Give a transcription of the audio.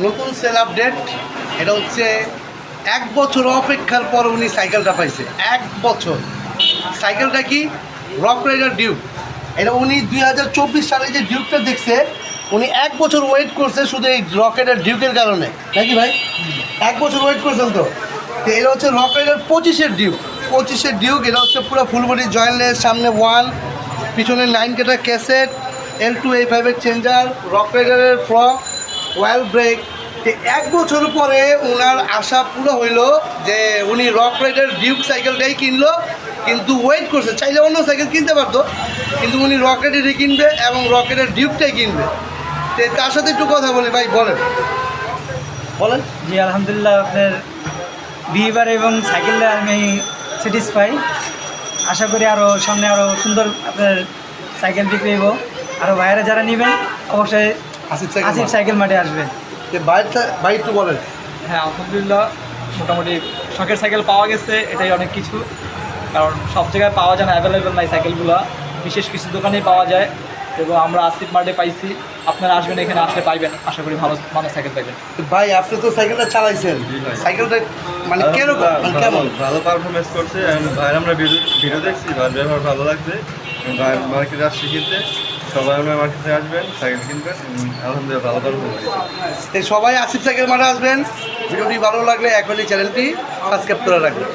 নতুন sell update এটা হচ্ছে এক বছর অপেক্ষার পর উনি সাইকেলটা পাইছে। এক বছর। সাইকেলটা কি? রক রাইডার ডিউক এটা উনি দুই হাজার চব্বিশ সালে যে ডিউকটা দেখছে, উনি এক বছর ওয়েট করছে শুধু এই রকেটের ডিউকের কারণে। নাকি ভাই? এক বছর ওয়েট করছেন তো? তো এটা হচ্ছে রক রাইডার পঁচিশের ডিউক পঁচিশের ডিউক এটা হচ্ছে পুরো ফুলবডি জয়েন্টলেস সামনে ওয়াল পিছনে লাইন কেটার ক্যাসেট এল টু এই ফাইভের চেঞ্জার রক রাইডারের ফ্রক ওয়েল ব্রেক তো এক বছর পরে ওনার আশা পুরো হইল যে উনি রক রাইডার ডিউক সাইকেলটাই কিনলো কিন্তু ওয়েট করছে। চাইলে অন্য সাইকেল কিনতে পারতো কিন্তু উনি রকেটেরই কিনবে এবং রকেটের ডিউকটাই কিনবে। তো তার সাথে একটু কথা বলি ভাই বলেন। বলেন। জি আলহামদুলিল্লাহ আপনার বিহেভিয়ার এবং সাইকেলটা আমি স্যাটিসফাই আশা করি আরও সামনে আরও সুন্দর আপনার সাইকেল বিক্রি হইব আরও বাইরে যারা নেবেন অবশ্যই আসিফ আসিফ সাইকেল মাঠে বাইরটা ভাই একটু বলেন। হ্যাঁ আলহামদুলিল্লাহ মোটামুটি শখের সাইকেল পাওয়া গেছে এটাই অনেক কিছু। কারণ সব জায়গায় পাওয়া যায় না অ্যাভেলেবেল নাই সাইকেলগুলো। বিশেষ কিছু দোকানেই পাওয়া যায়। এবং আমরা আসিফ মার্টে পাইছি। আপনারা আসবেন এখানে আসলে পাইবেন। আশা করি ভালো মানের সাইকেল পাইবেন। ভাই আপনি তো সাইকেলটা চালাইছেন। সাইকেলটা মানে কীরকম? মানে কেমন? ভালো পারফরমেন্স করছে। ভাইয়ের আমরা ভিডিও দেখছি ভাইয়ের ব্যবহার ভালো লাগছে। ভাই মার্কেটে আসছে কিনতে সবাই আসিফ সাইকেল মাঠে আসবেন। ভিডিওটি ভালো লাগলে এখনই চ্যানেলটি সাবস্ক্রাইব করে রাখবেন।